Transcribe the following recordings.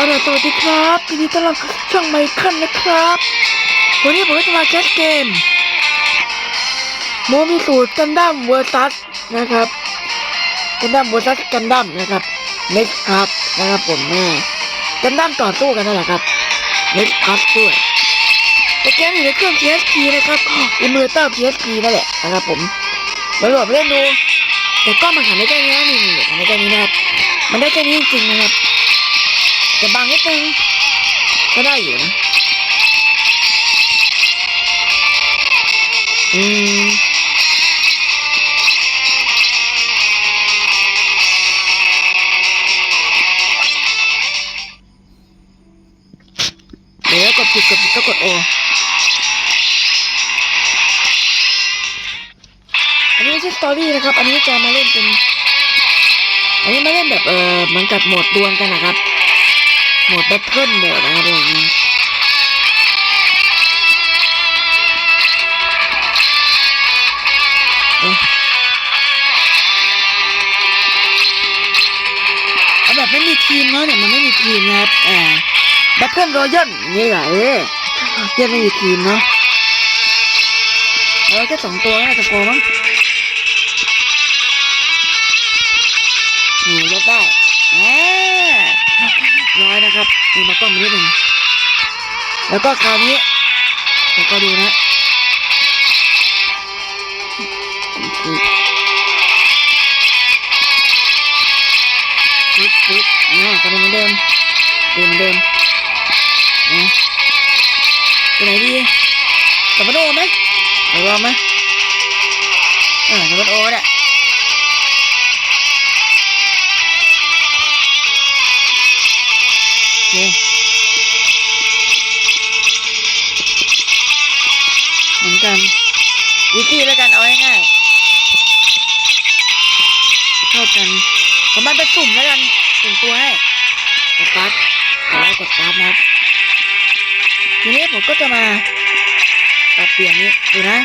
อาล่ะสวัสดีครับยินดีต้อนรับช่องไมค์คันนะครับ วันนี้ผมก็จะมาแคสเกมโมมีสูตรกันดั้มเวอร์ซัสนะครับกันดั้มเวอร์ซัสกันดั้มนะครับเน็กครับนะครับผมแม่กันดั้มต่อสู้กันนั่นแหละครับเน็กครับด้วยแต่เกมอยู่ในเครื่อง PSP นะครับอิมูเลเตอร์ PSP นั่นแหละนะครับผมมาโหลดเล่นดูแต่ก็มันหันได้แค่นี้นี่หันได้แค่นี้นะครับมันได้แค่นี้จริงๆนะครับ แต่บางนิดนึงก็ได้อยู่นะอืมเดี๋ยวกดผิดกดผิดก็กดโออันนี้ไม่ใช่สตอรี่นะครับ อันนี้จะมาเล่นเป็น อันนี้มาเล่นแบบเออเหมือนกับโหมดดวลกันนะครับโหมดแบทเทิลโหมดอะไรอย่างนี้เออาแบบไม่มีทีมเนาะเนี่ยมันไม่มีทีมนะครับอ่าแบทเทิลรอยัลนี่แหละเออยังไม่มีทีมเนาะเอาแค่สองตัวน่าจะพอมั้งนี่ลดได้อ่า ร้อยนะครับมีมากล้องมานิดหนึ่งแล้วก็คราวนี้แล้วก็ดูนะปึ๊บปึ๊บอ่าก็เป็นเหมือนเดิมเป็นเหมือนเดิมอ่าไปไหนดีสัมปโนไหมไปลอไหมอ่าสัมปโนเนี่ย ผมมันเป็นสุ่มแล้วกันสุ่มตัวให้กดการ์ดขอไว้กดการ์ดนะครับทีนี้ผมก็จะมาปรับเปลี่ยนนี้ดูนะ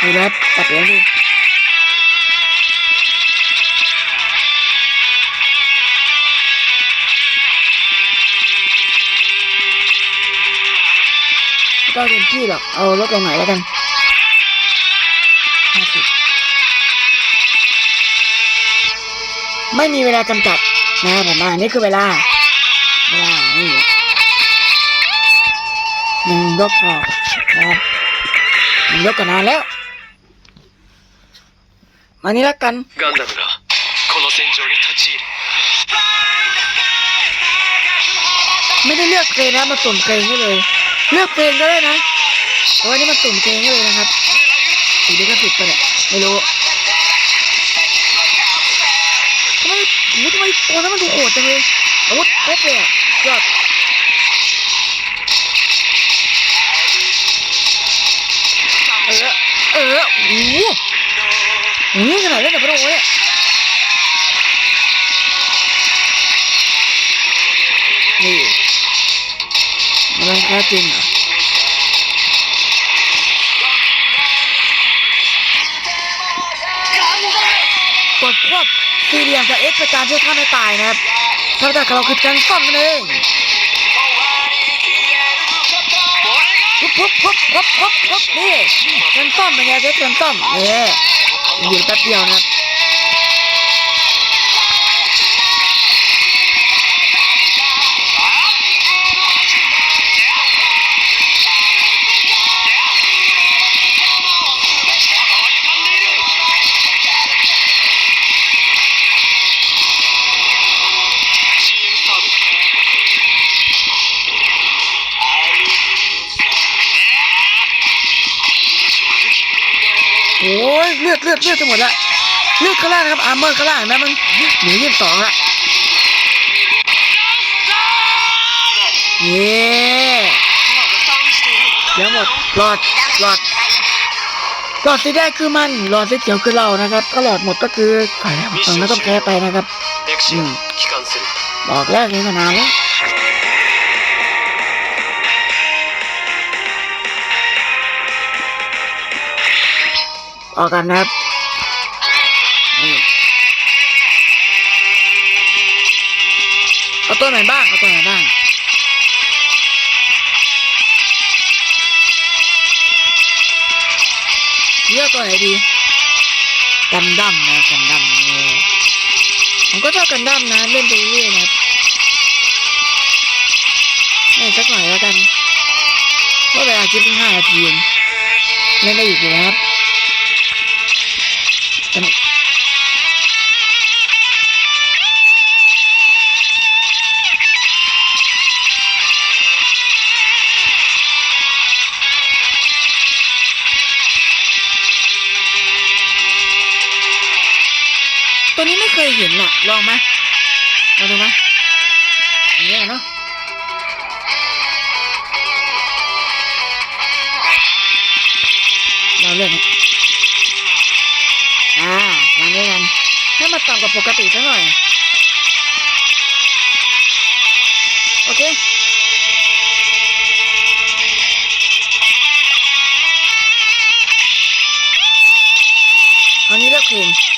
ดูแล้วปรับเปลี่ยนดูไม่ต้องเต็มที่หรอกเอาลดลงหน่อยแล้วกัน ไม่มีเวลาจำกัดนะครับผมอ่านี่คือเวลา เวลานี่หนึ่งยกพอนะครับหนึ่งยกก็นานแล้ว มานี่แล้วกัน ガンダムがこの戦場に立ち入る ไม่ได้เลือกเพลงนะมาสุ่มเพลงให้เลย เลือกเพลงก็ได้นะแต่ว่านี่มาสุ่มเพลงให้เลยนะครับสีนี้ก็สิบไปเนี่ยไม่รู้ โอ้ทำไมตัวนั้นมันดูโหดจังเลยอาวุธครบเลยอะยอดเออ เออโอ้โหโอ้โหขนาดเล่นแบบโปรเนี่ยนี่มันแค่จริงเหรอกดควบ สี่เหลี่ยมกับ X ประการช่วยฆ่าไม่ตายนะครับถ้าแต่เราคือการซ่อมนั่นเองปุ๊บปุ๊บปุ๊บปุ๊บปุ๊บปุ๊บนี่การซ่อมเป็นไงเจ๊การซ่อมเนี่ยอยู่แป๊บเดียวนะครับ โอ้ยเลือดเลือดเลือดทั้งหมดละเลือดข้างล่างครับอาร์เมอร์ข้างล่างนะมันเหลือยี่สิบสองละเย้เดี๋ยวหมดหลอดหลอดหลอดสีแดงคือมันหลอดสีเขียวคือเรานะครับ ก็หลอดหมดก็คือขายแล้วต้องแพ้ไปนะครับอืมบอกแล้วนี่ก็นานแล้ว ออกกันนะครับเอาตัวไหนบ้าง เอาตัวไหนบ้างเลือกตัวไหนดีกันดั้มนะกันดั้มเนี่ยผมก็ชอบกันดั้มนะเล่นไปเรื่อยนะครับเล่นสักหน่อยแล้วกันเพราะเวลาคลิปเพิ่งห้านาทีเองเล่นได้อีกอยู่นะครับ ตัวนี้ไม่เคยเห็นอะ ลองไหมลองดูไหมอย่างเงี้ยเนาะเราเลือกอ่าวางด้วยกันให้มันต่ำกว่าปกติสักหน่อย โอเคคราวนี้เลือกเพลง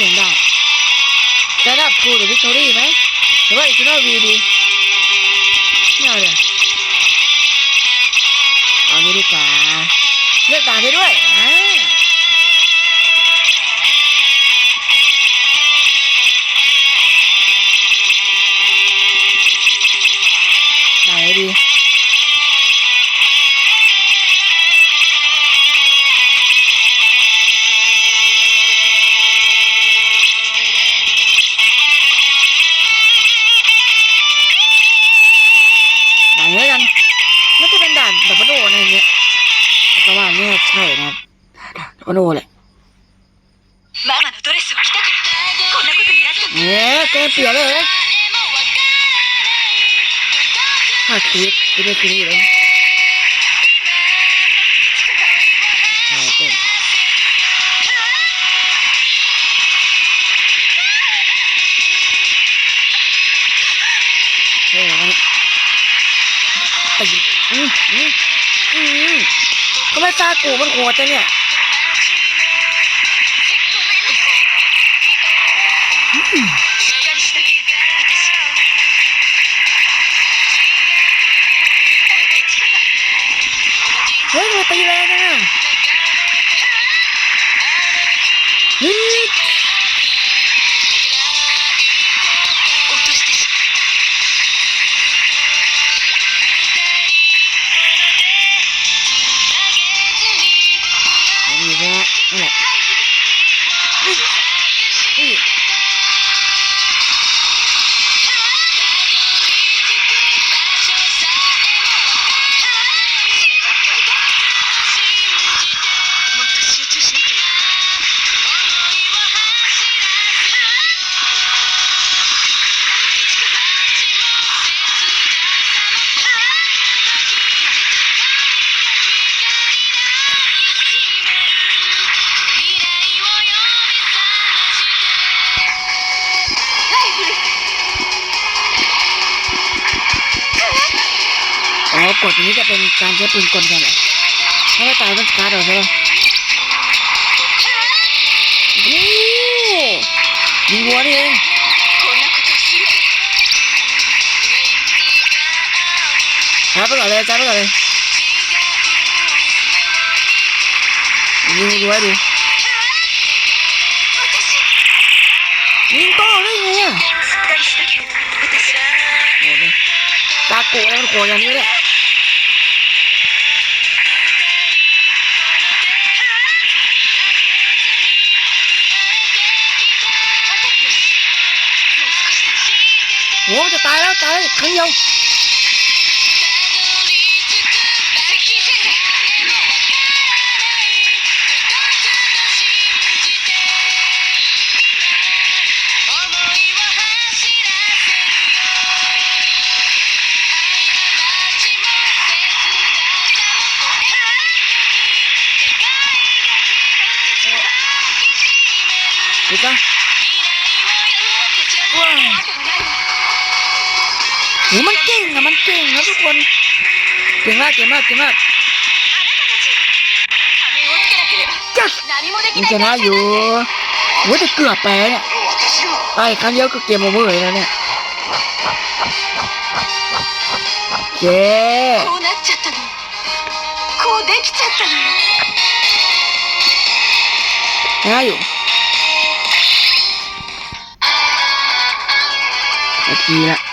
ไหนเลือกเพลงได้จะรับครูหรือวิกตอรี่ไหมหรือว่าอีกนอวีดีไม่เอาเลยเอานี้ดีกว่าเลือกดานได้ด้วยอ่า โนแหละเอ๊ะแกเปลี่ยนเลยห้าคิดไม่คิดเลยตีอไม่ากูมันโหดจังเนี่ย เฮ้ยเราตีแรงนะ กดอย่างนี้จะเป็นการใช้ปืนกลกันแหละถ้าตายต้องสตาร์ทเอาใช่ไหมนี่ยิงวัวนี่เองหาไปก่อนเลยจ้าไปก่อนเลยยิงวัวดิยิงโต้ได้ไงอะโหดยตาโกะแล้วมันโกะอย่างนี้เลย หมันจะตายแล้วตายครั้งเดียว接近 คนเก่งมากเก่งมากเก่งมากยังชนะอยู่วุ้าจะเกือบแปเนี่ยไอ้ครั้งเดียวก็เกมโอเวอร์แล้วเนี่ยเจ๊ง่ายอยู่นาทีละ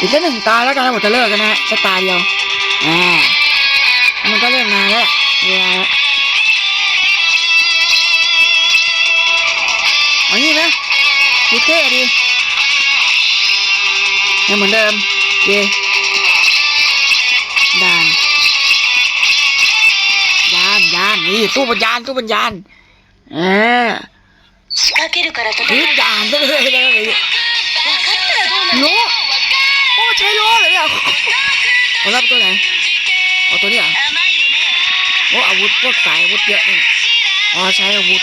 อีกแค่หนึ่งตาแล้วกันนะผมจะเลิกกันนะจะตาเดียวอ่ามันก็เริ่มมาแล้วเวลาอันนี้นะดูเท่ดียังเหมือนเดิมเยดานยานยานนี่ตู้ปัญญานตู้ปัญญานเออยืดยานเลยเลยเนาะ ใช้ล้อเลยอะเอารับตัวไหนเอาตัวนี้อะโอ้อาวุธพวกสายอาวุธเยอะเนี่ยอ๋อใช้อาวุธ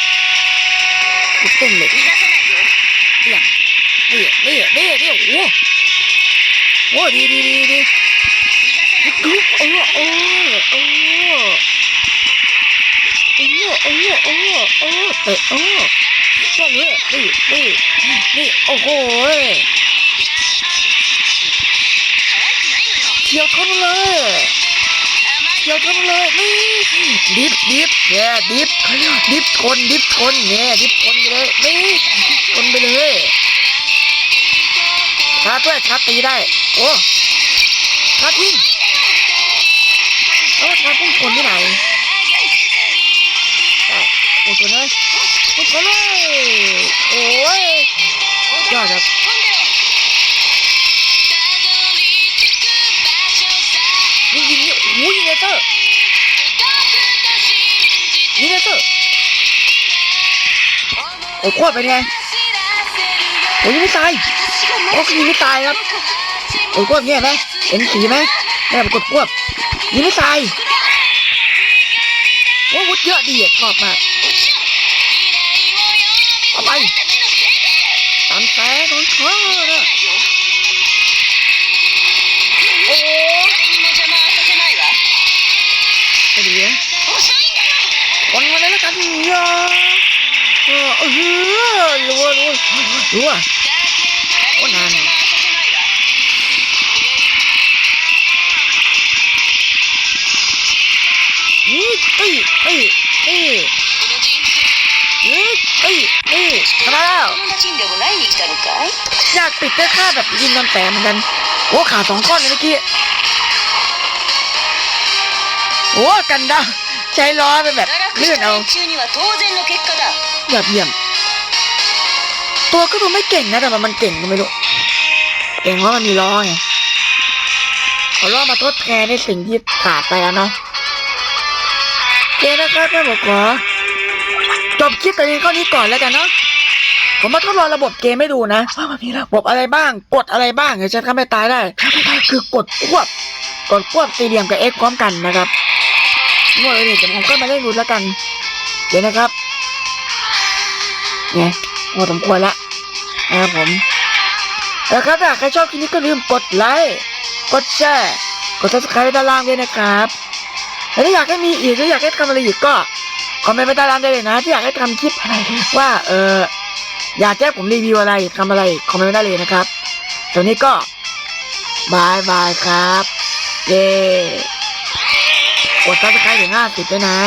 กูเต้นเลยนี่ยนี่นี่นี่นี่โอ้โอ้ดีดีดีดีกูโอ้โอ้โอ้โอ้โอ้โอ้โอ้โตะโอ้โรงนี้นี่นี่นี่โอ้โห เกี่ยวเข้าเลยเขียวเข้าเลยนี่ดิฟดิฟเนดิฟดิฟคนดิฟคนเนี่ยดิฟคนไปเลยนี่คนไปเลยชาร์จด้วยชาร์จตีได้โอ้ชาร์จวิ่งโอ้ชาร์จพุ่งชนที่ไหนโอ้ชนเลยชนเลยโอ้ยยอดครับ อ้ยเลเซอร์ยิงเลเซอร์โอ้โคตรเป็นไงโอ้ยไม่ตายโอ้ยไม่ตายครับโอ้ยควบเนี่ยไหมเห็นสีไหมแม่ปรากฏควบยิงไม่ตายโอ้ยวุฒเยอะดีอะชอบมากเอาไปตามแสงของเขานะ เออรัวรัวรัวโอ้นานนี่เอ้ยเอ้ยเอ้ยนี่เอ้ยเอ้ยทำไมแล้วอยากปิดเจ้ข้าแบบยินนอนแต่เหมือนกัน โอ้ขาสองข้อนเลยเมื่อกี้ โอ้กันดา ใช้ล้อไปแบบเลื่อนเอาแบบเยี่ยม ตัวก็ดูไม่เก่งนะแต่ว่ามันเก่งก็ไม่รู้เก่งเพราะมันมีล้อไงเอาล้อมาทดแทนในสิ่งที่ขาดไปแล้วเนาะเจนะครับแม่บอกว่าจบคลิปตอนนี้เท่านี้ก่อนแล้วกันเนาะผมมาทดลองระบบเกมให้ดูนะว่ามันมีระบบอะไรบ้าง กดอะไรบ้างเดี๋ยวฉันก็ไม่ตายได้คือกดควบกดควบสี่เหลี่ยมกับเอ็กพร้อมกันนะครับ งวดเลยเดี๋ยวผมก็มาเล่นดูแล้วกัน เดี๋ยวนะครับเนี่ยพอสมควรละนะครับผมแล้วครับถ้าใครชอบคลิปนี้ก็ลืมกดไลค์กดแชร์กด subscribe ด้านล่างด้วยนะครับแล้วถ้าอยากให้มีอีกหรืออยากให้ทำอะไรอีกก็คอมเมนต์ไว้ด้านล่างได้เลยนะ ที่อยากให้ทำคลิปอะไรว่าเอออยากแจ้งผมรีวิวอะไรทำอะไรคอมเมนต์ไว้ได้เลยนะครับตอนนี้ก็บายบายครับ เย้ กดซับสไครต์ถึง50ด้วยนะ